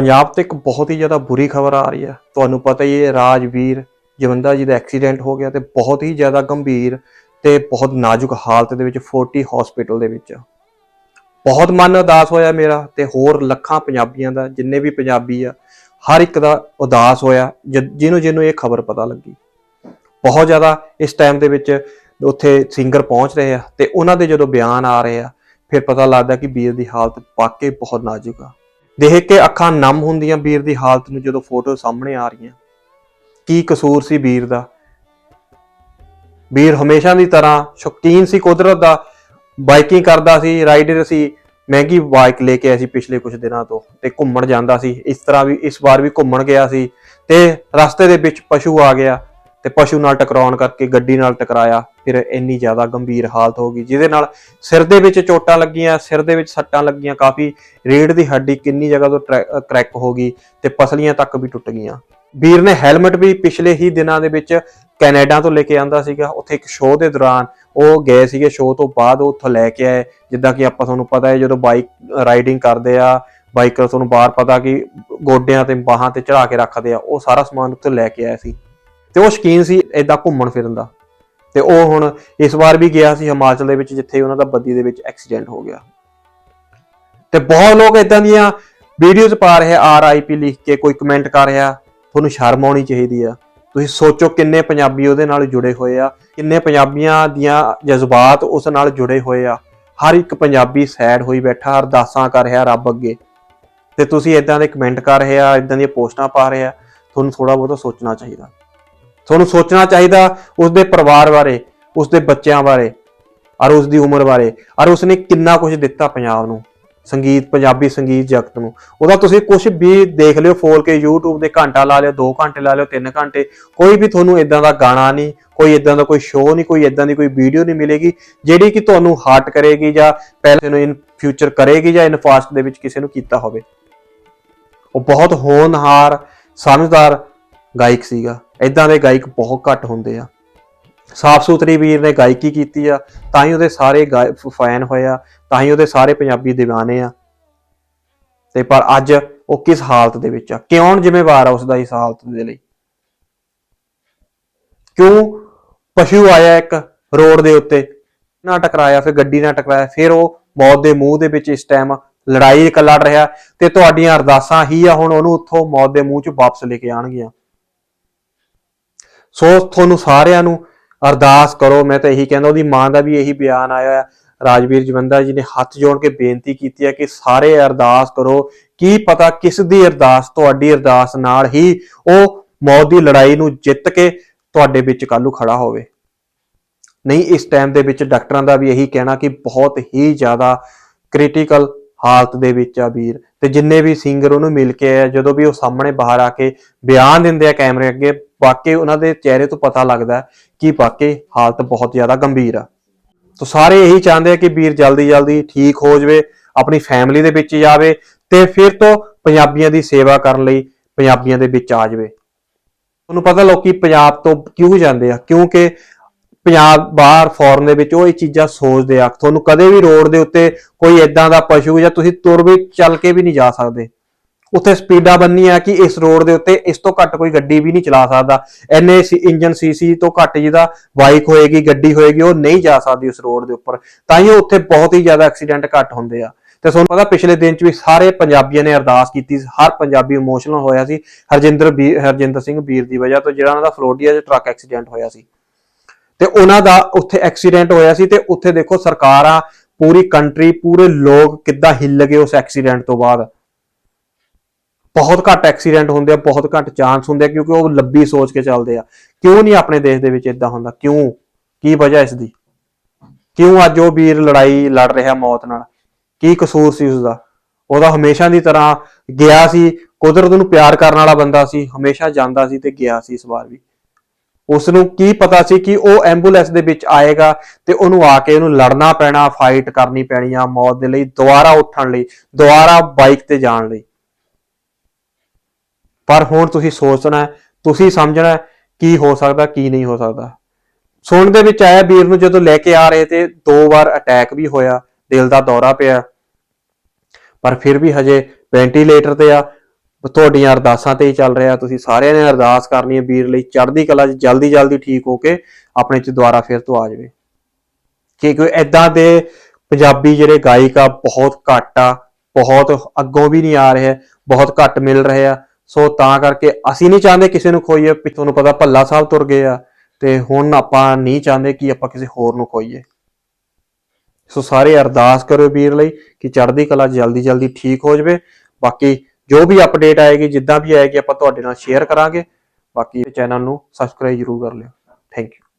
ਪੰਜਾਬ ਤੇ ਇੱਕ ਬਹੁਤ ਹੀ ਜ਼ਿਆਦਾ ਬੁਰੀ ਖਬਰ ਆ ਰਹੀ ਹੈ। ਤੁਹਾਨੂੰ ਪਤਾ ਹੀ ਹੈ, ਰਾਜਵੀਰ ਜਵੰਦਾ ਜੀ ਦਾ ਐਕਸੀਡੈਂਟ ਹੋ ਗਿਆ ਤੇ ਬਹੁਤ ਹੀ ਜ਼ਿਆਦਾ ਗੰਭੀਰ ਤੇ ਬਹੁਤ ਨਾਜ਼ੁਕ ਹਾਲਤ ਦੇ ਵਿੱਚ 40 ਹਸਪੀਟਲ ਦੇ ਵਿੱਚ। ਬਹੁਤ ਮਨ ਉਦਾਸ ਹੋਇਆ ਮੇਰਾ ਤੇ ਹੋਰ ਲੱਖਾਂ ਪੰਜਾਬੀਆਂ ਦਾ, ਜਿੰਨੇ ਵੀ ਪੰਜਾਬੀ ਆ, ਹਰ ਇੱਕ ਦਾ ਉਦਾਸ ਹੋਇਆ ਜਿਹਨੂੰ ਜਿਹਨੂੰ ਇਹ ਖਬਰ ਪਤਾ ਲੱਗੀ। ਬਹੁਤ ਜ਼ਿਆਦਾ ਇਸ ਟਾਈਮ ਦੇ ਵਿੱਚ ਉੱਥੇ ਸਿੰਗਰ ਪਹੁੰਚ ਰਹੇ ਆ ਤੇ ਉਹਨਾਂ ਦੇ ਜਦੋਂ ਬਿਆਨ ਆ ਰਹੇ ਆ, ਫਿਰ ਪਤਾ ਲੱਗਦਾ ਕਿ ਵੀਰ ਦੀ ਹਾਲਤ ਵਾਕਈ ਬਹੁਤ ਨਾਜ਼ੁਕ ਆ। ਦੇਖ ਕੇ ਅੱਖਾਂ ਨਮ ਹੁੰਦੀਆਂ ਵੀਰ ਦੀ ਹਾਲਤ ਨੂੰ ਜਦੋਂ ਫੋਟੋ ਸਾਹਮਣੇ ਆ ਰਹੀਆਂ। ਕੀ ਕਸੂਰ ਸੀ ਵੀਰ ਦਾ? ਵੀਰ ਹਮੇਸ਼ਾ ਦੀ ਤਰ੍ਹਾਂ ਸ਼ੌਕੀਨ ਸੀ, ਕੁਦਰਤ ਦਾ ਬਾਈਕਿੰਗ ਕਰਦਾ ਸੀ, ਰਾਈਡਰ ਸੀ, ਮਹਿੰਗੀ ਬਾਈਕ ਲੈ ਕੇ ਆਇਆ ਸੀ ਪਿਛਲੇ ਕੁਝ ਦਿਨਾਂ ਤੋਂ ਤੇ ਘੁੰਮਣ ਜਾਂਦਾ ਸੀ। ਇਸ ਤਰ੍ਹਾਂ ਵੀ ਇਸ ਵਾਰ ਵੀ ਘੁੰਮਣ ਗਿਆ ਸੀ ਤੇ ਰਸਤੇ ਦੇ ਵਿੱਚ ਪਸ਼ੂ ਆ ਗਿਆ। ਤੇ ਪਸ਼ੂ ਨਾਲ ਟਕਰਾਉਣ ਕਰਕੇ ਗੱਡੀ ਨਾਲ ਟਕਰਾਇਆ, ਫਿਰ ਇੰਨੀ ਜ਼ਿਆਦਾ ਗੰਭੀਰ ਹਾਲਤ ਹੋ ਗਈ, ਜਿਹਦੇ ਨਾਲ ਸਿਰ ਦੇ ਵਿੱਚ ਚੋਟਾਂ ਲੱਗੀਆਂ, ਸਿਰ ਦੇ ਵਿੱਚ ਸੱਟਾਂ ਲੱਗੀਆਂ, ਕਾਫੀ ਰੀੜ ਦੀ ਹੱਡੀ ਕਿੰਨੀ ਜਗ੍ਹਾ ਤੋਂ ਕਰੈਕ ਹੋ ਗਈ ਤੇ ਪਸਲੀਆਂ ਤੱਕ ਵੀ ਟੁੱਟ ਗਈਆਂ। ਵੀਰ ਨੇ ਹੈਲਮਟ ਵੀ ਪਿਛਲੇ ਹੀ ਦਿਨਾਂ ਦੇ ਵਿੱਚ ਕੈਨੇਡਾ ਤੋਂ ਲੈ ਕੇ ਆਂਦਾ ਸੀਗਾ, ਉੱਥੇ ਇੱਕ ਸ਼ੋਅ ਦੇ ਦੌਰਾਨ ਉਹ ਗਏ ਸੀਗੇ ਸ਼ੋਅ ਤੋਂ ਬਾਅਦ ਉਹ ਉੱਥੋਂ ਲੈ ਕੇ ਆਏ, ਜਿੱਦਾਂ ਕਿ ਆਪਾਂ ਤੁਹਾਨੂੰ ਪਤਾ ਹੈ ਜਦੋਂ ਬਾਈਕ ਰਾਈਡਿੰਗ ਕਰਦੇ ਆ ਬਾਈਕਰ ਤੁਹਾਨੂੰ ਬਾਹਰ ਪਤਾ ਕਿ ਗੋਡਿਆਂ ਤੇ ਬਾਹਾਂ ਤੇ ਚੜਾ ਕੇ ਰੱਖਦੇ ਆ, ਉਹ ਸਾਰਾ ਸਮਾਨ ਉੱਥੇ ਲੈ ਕੇ ਆਇਆ ਸੀ। ਤੇ ਉਹ ਸ਼ਕੀਨ ਸੀ ਏਦਾਂ ਘੁੰਮਣ ਫਿਰਨ ਦਾ। ਤੇ ਉਹ ਹੁਣ ਇਸ ਵਾਰ ਵੀ ਗਿਆ ਸੀ ਹਿਮਾਚਲ ਦੇ ਵਿੱਚ, ਜਿੱਥੇ ਉਹਨਾਂ ਦਾ ਬੱਦੀ ਦੇ ਵਿੱਚ ਐਕਸੀਡੈਂਟ ਹੋ ਗਿਆ। ਤੇ ਬਹੁਤ ਲੋਕ ਇਦਾਂ ਦੀਆਂ ਵੀਡੀਓਜ਼ ਪਾ ਰਹੇ ਆਰ ਆਈ ਪੀ ਲਿਖ ਕੇ, ਕੋਈ ਕਮੈਂਟ ਕਰ ਰਿਹਾ, ਤੁਹਾਨੂੰ ਸ਼ਰਮ ਆਉਣੀ ਚਾਹੀਦੀ ਆ। ਤੁਸੀਂ ਸੋਚੋ ਕਿੰਨੇ ਪੰਜਾਬੀ ਉਹਦੇ ਨਾਲ ਜੁੜੇ ਹੋਏ ਆ, ਕਿੰਨੇ ਪੰਜਾਬੀਆਂ ਦੀਆਂ ਜਜ਼ਬਾਤ ਉਸ ਨਾਲ ਜੁੜੇ ਹੋਏ ਆ। ਹਰ ਇੱਕ ਪੰਜਾਬੀ ਸੈਡ ਹੋਈ ਬੈਠਾ ਅਰਦਾਸਾਂ ਕਰ ਰਿਹਾ ਰੱਬ ਅੱਗੇ। ਤੇ ਤੁਸੀਂ ਇਦਾਂ ਦੇ ਕਮੈਂਟ ਕਰ ਰਹੇ ਆ ਇਦਾਂ ਦੀਆਂ ਪੋਸਟਾਂ ਪਾ ਰਹੇ ਆ, ਤੁਹਾਨੂੰ ਥੋੜਾ ਬਹੁਤਾ ਸੋਚਣਾ ਚਾਹੀਦਾ। ਤੁਹਾਨੂੰ ਸੋਚਣਾ ਚਾਹੀਦਾ ਉਸ ਦੇ ਪਰਿਵਾਰ ਬਾਰੇ ਉਸ ਦੇ ਬੱਚਿਆਂ ਬਾਰੇ, ਔਰ ਉਸ ਦੀ ਉਮਰ ਬਾਰੇ, ਔਰ ਉਸਨੇ ਕਿੰਨਾ ਕੁਝ ਦਿੱਤਾ ਪੰਜਾਬ ਨੂੰ, ਸੰਗੀਤ, ਪੰਜਾਬੀ ਸੰਗੀਤ ਜਗਤ ਨੂੰ। ਉਹਦਾ ਤੁਸੀਂ ਕੁਝ ਵੀ ਦੇਖ ਲਿਓ ਫੋਲ ਕੇ YouTube ਦੇ ਘੰਟਾ ਲਾ ਲਿਓ 2 ਘੰਟੇ ਲਾ ਲਿਓ 3 ਘੰਟੇ, ਕੋਈ ਵੀ ਤੁਹਾਨੂੰ ਇਦਾਂ ਦਾ ਗਾਣਾ ਨਹੀਂ, ਕੋਈ ਇਦਾਂ ਦਾ ਕੋਈ ਸ਼ੋਅ ਨਹੀਂ, ਕੋਈ ਇਦਾਂ ਦੀ ਕੋਈ ਵੀਡੀਓ ਨਹੀਂ ਮਿਲੇਗੀ, ਜਿਹੜੀ ਕਿ ਤੁਹਾਨੂੰ ਹਾਰਟ ਕਰੇਗੀ ਜਾਂ ਪਹਿਲੇ ਨੂੰ ਇਨ ਫਿਊਚਰ ਕਰੇਗੀ ਜਾਂ ਇਨ ਫਾਸਟ ਦੇ ਵਿੱਚ ਕਿਸੇ ਨੂੰ ਕੀਤਾ ਹੋਵੇ। ਉਹ ਬਹੁਤ ਹੋਣਹਾਰ, ਸਮਝਦਾਰ ਗਾਇਕ ਸੀਗਾ। ਇਦਾਂ ਦੇ ਗਾਇਕ ਬਹੁਤ ਘੱਟ ਹੁੰਦੇ ਆ। ਸਾਫ਼ ਸੁਥਰੀ ਵੀਰ ਨੇ ਗਾਇਕੀ ਕੀਤੀ ਆ, ਤਾਂ ਹੀ ਉਹਦੇ ਸਾਰੇ ਫੈਨ ਹੋਏ ਆ, ਤਾਂ ਹੀ ਉਹਦੇ ਸਾਰੇ ਪੰਜਾਬੀ دیਵਾਨੇ ਆ। ਤੇ ਪਰ ਅੱਜ ਉਹ ਕਿਸ ਹਾਲਤ ਦੇ ਵਿੱਚ ਆ? ਕਿਉਂ ਜ਼ਿੰਮੇਵਾਰ ਆ ਉਸ ਦਾ ਇਸ ਹਾਲਤ ਦੇ ਲਈ? ਕਿਉਂ ਪਸ਼ੂ ਆਇਆ ਇੱਕ ਰੋਡ ਦੇ ਉੱਤੇ, ਨਾ ਟਕਰਾਇਆ, ਫਿਰ ਗੱਡੀ ਨਾਲ ਟਕਰਾਇਆ, ਫਿਰ ਉਹ ਮੌਤ ਦੇ ਮੂੰਹ ਦੇ ਵਿੱਚ ਇਸ ਟਾਈਮ ਲੜਾਈ ਲੜ ਰਿਹਾ, ਤੇ ਤੁਹਾਡੀਆਂ ਅਰਦਾਸਾਂ ਹੀ ਆ, ਹੁਣ ਉਹਨੂੰ ਉੱਥੋਂ ਮੌਤ ਦੇ ਮੂੰਹ 'ਚ ਵਾਪਸ ਲੈ ਕੇ ਆਣਗੀਆਂ ਸੋ ਤੁਹਾਨੂੰ ਸਾਰਿਆਂ ਨੂੰ ਅਰਦਾਸ ਕਰੋ, ਮੈਂ ਤਾਂ ਇਹੀ ਕਹਿੰਦਾ, ਉਹਦੀ ਮਾਂ ਦਾ ਵੀ ਇਹੀ ਬਿਆਨ ਆਇਆ ਹੈ ਰਾਜਵੀਰ ਜਵੰਦਾ ਜੀ ਨੇ ਹੱਥ ਜੋੜ ਕੇ ਬੇਨਤੀ ਕੀਤੀ ਹੈ ਕਿ ਸਾਰੇ ਅਰਦਾਸ ਕਰੋ। ਕੀ ਪਤਾ ਕਿਸ ਦੀ ਅਰਦਾਸ, ਤੁਹਾਡੀ ਅਰਦਾਸ ਨਾਲ ਹੀ ਉਹ ਮੌਤ ਦੀ ਲੜਾਈ ਨੂੰ ਜਿੱਤ ਕੇ ਤੁਹਾਡੇ ਵਿੱਚ ਕੱਲੂ ਖੜਾ ਹੋਵੇ। ਨਹੀਂ, ਇਸ ਟਾਈਮ ਦੇ ਵਿੱਚ ਡਾਕਟਰਾਂ ਦਾ ਵੀ ਇਹੀ ਕਹਿਣਾ ਕਿ ਬਹੁਤ ਹੀ ਜ਼ਿਆਦਾ ਕ੍ਰਿਟੀਕਲ ਹਾਲਤ ਦੇ ਵਿੱਚ ਆ ਵੀਰ। ਤੇ ਜਿੰਨੇ ਵੀ ਸਿੰਗਰ ਉਹਨੂੰ ਮਿਲ ਕੇ ਆਏ ਜਦੋਂ ਵੀ ਉਹ ਸਾਹਮਣੇ ਬਾਹਰ ਆ ਕੇ ਬਿਆਨ ਦਿੰਦੇ ਆ ਕੈਮਰੇ ਅੱਗੇ ਵਾਕਈ ਉਹਨਾਂ ਦੇ ਚਿਹਰੇ ਤੋਂ ਪਤਾ ਲੱਗਦਾ ਕਿ ਵਾਕਈ ਹਾਲਤ ਬਹੁਤ ਜ਼ਿਆਦਾ ਗੰਭੀਰ ਆ। ਤੋ ਸਾਰੇ ਇਹੀ ਚਾਹੁੰਦੇ ਆ ਕਿ ਵੀਰ ਜਲਦੀ ਜਲਦੀ ਠੀਕ ਹੋ ਜਾਵੇ, ਆਪਣੀ ਫੈਮਿਲੀ ਦੇ ਵਿੱਚ ਜਾਵੇ ਤੇ ਫਿਰ ਤੋਂ ਪੰਜਾਬੀਆਂ ਦੀ ਸੇਵਾ ਕਰਨ ਲਈ ਪੰਜਾਬੀਆਂ ਦੇ ਵਿੱਚ ਆ ਜਾਵੇ। ਤੁਹਾਨੂੰ ਪਤਾ ਲੋਕੀ ਪੰਜਾਬ ਤੋਂ ਕਿਉਂ ਜਾਂਦੇ ਆ? ਕਿਉਂਕਿ ਪੰਜਾਬ ਬਾਹਰ ਫੋਰਨ ਦੇ ਵਿੱਚ ਉਹ ਇਹ ਚੀਜ਼ਾਂ ਸੋਚਦੇ ਆ। ਤੁਹਾਨੂੰ ਕਦੇ ਵੀ ਰੋਡ ਦੇ ਉੱਤੇ ਕੋਈ ਇਦਾਂ ਦਾ ਪਸ਼ੂ ਜਾਂ ਤੁਸੀਂ ਤੁਰ ਵੀ ਚੱਲ ਕੇ ਵੀ ਨਹੀਂ ਜਾ ਸਕਦੇ। ਉੱਥੇ ਸਪੀਡਾਂ ਬੰਨੀਆਂ ਕਿ ਇਸ ਰੋਡ ਦੇ ਉੱਤੇ ਇਸ ਤੋਂ ਘੱਟ ਕੋਈ ਗੱਡੀ ਵੀ ਨਹੀਂ ਚਲਾ ਸਕਦਾ। ਐਨੇ ਇੰਜਨ ਸੀਸੀ ਤੋਂ ਘੱਟ ਜਿਹਦਾ ਬਾਈਕ ਹੋਏਗੀ ਗੱਡੀ ਹੋਏਗੀ ਉਹ ਨਹੀਂ ਜਾ ਸਕਦੀ ਉਸ ਰੋਡ ਦੇ ਉੱਪਰ। ਤਾਂ ਹੀ ਉੱਥੇ ਬਹੁਤ ਹੀ ਜ਼ਿਆਦਾ ਐਕਸੀਡੈਂਟ ਘੱਟ ਹੁੰਦੇ ਆ। ਤੇ ਤੁਹਾਨੂੰ ਪਤਾ ਪਿਛਲੇ ਦਿਨ ਚ ਵੀ ਸਾਰੇ ਪੰਜਾਬੀਆਂ ਨੇ ਅਰਦਾਸ ਕੀਤੀ ਸੀ, ਹਰ ਪੰਜਾਬੀ ਇਮੋਸ਼ਨਲ ਹੋਇਆ ਸੀ। ਹਰਜਿੰਦਰ ਵੀਰ ਹਰਜਿੰਦਰ ਸਿੰਘ ਵੀਰ ਦੀ ਵਜ੍ਹਾ ਤੋਂ ਜਿਹੜਾ ਉਹਨਾਂ ਦਾ ਫਲੋਡੀਆ 'ਚ ਟਰੱਕ ਐਕਸੀਡੈਂਟ ਹੋਇਆ ਸੀ। ਤੇ ਉਹਨਾਂ ਦਾ ਉੱਥੇ ਐਕਸੀਡੈਂਟ ਹੋਇਆ ਸੀ ਤੇ ਉੱਥੇ ਦੇਖੋ ਸਰਕਾਰਾਂ ਪੂਰੀ ਕੰਟਰੀ ਪੂਰੇ ਲੋਕ ਕਿੱਦਾਂ ਹਿੱਲ ਗਏ ਉਸ ਐਕਸੀਡੈਂਟ ਤੋਂ ਬਾਅਦ। ਬਹੁਤ ਘੱਟ ਐਕਸੀਡੈਂਟ ਹੁੰਦੇ ਆ, ਬਹੁਤ ਘੱਟ ਚਾਂਸ ਹੁੰਦੇ ਆ, ਕਿਉਂਕਿ ਉਹ ਲੱਭੀ ਸੋਚ ਕੇ ਚੱਲਦੇ ਆ। ਕਿਉਂ ਨਹੀਂ ਆਪਣੇ ਦੇਸ਼ ਦੇ ਵਿੱਚ ਇਦਾਂ ਹੁੰਦਾ? ਕਿਉਂ? ਕੀ ਵਜ੍ਹਾ ਇਸ ਦੀ? ਕਿਉਂ ਅੱਜ ਉਹ ਵੀਰ ਲੜਾਈ ਲੜ ਰਿਹਾ ਮੌਤ ਨਾਲ? ਕੀ ਕਸੂਰ ਸੀ ਉਸਦਾ? ਉਹਦਾ ਹਮੇਸ਼ਾ ਦੀ ਤਰ੍ਹਾਂ ਗਿਆ ਸੀ, ਕੁਦਰਤ ਨੂੰ ਪਿਆਰ ਕਰਨ ਵਾਲਾ ਬੰਦਾ ਸੀ, ਹਮੇਸ਼ਾ ਜਾਂਦਾ ਸੀ ਤੇ ਗਿਆ ਸੀ ਇਸ ਵਾਰ ਵੀ। ਉਸ ਨੂੰ ਕੀ ਪਤਾ ਸੀ ਕਿ ਉਹ ਐਂਬੂਲੈਂਸ ਦੇ ਵਿੱਚ ਆਏਗਾ ਤੇ ਉਹਨੂੰ ਆ ਕੇ ਉਹਨੂੰ ਲੜਨਾ ਪੈਣਾ ਫਾਈਟ ਕਰਨੀ ਪੈਣੀ ਆ ਮੌਤ ਦੇ ਲਈ, ਦੁਬਾਰਾ ਉੱਠਣ ਲਈ, ਦੁਬਾਰਾ ਬਾਈਕ ਤੇ ਜਾਣ ਲਈ। ਪਰ ਹੁਣ ਤੁਸੀਂ ਸੋਚਣਾ ਹੈ, ਤੁਸੀਂ ਸਮਝਣਾ ਕੀ ਹੋ ਸਕਦਾ ਕੀ ਨਹੀਂ ਹੋ ਸਕਦਾ। ਸੁਣ ਦੇ ਵਿੱਚ ਆਇਆ ਵੀਰ ਨੂੰ ਜਦੋਂ ਲੈ ਕੇ ਆ ਰਹੇ ਤੇ ਦੋ ਵਾਰ ਅਟੈਕ ਵੀ ਹੋਇਆ ਦਿਲ ਦਾ ਦੌਰਾ ਪਿਆ। ਪਰ ਫਿਰ ਵੀ ਹਜੇ ਵੈਂਟੀਲੇਟਰ ਤੇ ਆ ਤੁਹਾਡੀਆਂ ਅਰਦਾਸਾਂ ਤੇ ਹੀ ਚੱਲ ਰਿਹਾ ਤੁਸੀਂ ਸਾਰਿਆਂ ਨੇ ਅਰਦਾਸ ਕਰਨੀ ਹੈ ਵੀਰ ਲਈ ਚੜ੍ਹਦੀ ਕਲਾ 'ਚ ਜਲਦੀ ਜਲਦੀ ਠੀਕ ਹੋ ਕੇ ਆਪਣੇ ਚ ਦੁਆਰਾ ਫਿਰ ਤੋਂ ਆ ਜਾਵੇ। ਕਿ ਕੋਈ ਐਦਾਂ ਦੇ ਪੰਜਾਬੀ ਜਿਹੜੇ ਗਾਇਕ ਆ ਬਹੁਤ ਘੱਟ ਆ ਬਹੁਤ ਅੱਗੋਂ ਵੀ ਨਹੀਂ ਆ ਰਹੇ ਬਹੁਤ ਘੱਟ ਮਿਲ ਰਹੇ ਆ। ਸੋ ਤਾਂ ਕਰਕੇ ਅਸੀਂ ਨਹੀਂ ਚਾਹੁੰਦੇ ਕਿਸੇ ਨੂੰ ਖੋਈਏ, ਵੀ ਤੁਹਾਨੂੰ ਪਤਾ ਭੱਲਾ ਸਾਹਿਬ ਤੁਰ ਗਏ ਆ, ਤੇ ਹੁਣ ਆਪਾਂ ਨਹੀਂ ਚਾਹੁੰਦੇ ਕਿ ਆਪਾਂ ਕਿਸੇ ਹੋਰ ਨੂੰ ਖੋਈਏ। ਸੋ ਸਾਰੇ ਅਰਦਾਸ ਕਰੋ ਵੀਰ ਲਈ ਕਿ ਚੜ੍ਹਦੀ ਕਲਾ ਜਲਦੀ ਜਲਦੀ ਠੀਕ ਹੋ ਜਾਵੇ। ਬਾਕੀ ਜੋ ਵੀ ਅਪਡੇਟ ਆਏਗੀ, ਜਿੱਦਾਂ ਵੀ ਆਏਗੀ, ਆਪਾਂ ਤੁਹਾਡੇ ਨਾਲ ਸ਼ੇਅਰ ਕਰਾਂਗੇ। ਬਾਕੀ ਚੈਨਲ ਨੂੰ ਸਬਸਕ੍ਰਾਈਬ ਜ਼ਰੂਰ ਕਰ ਲਿਓ। Thank you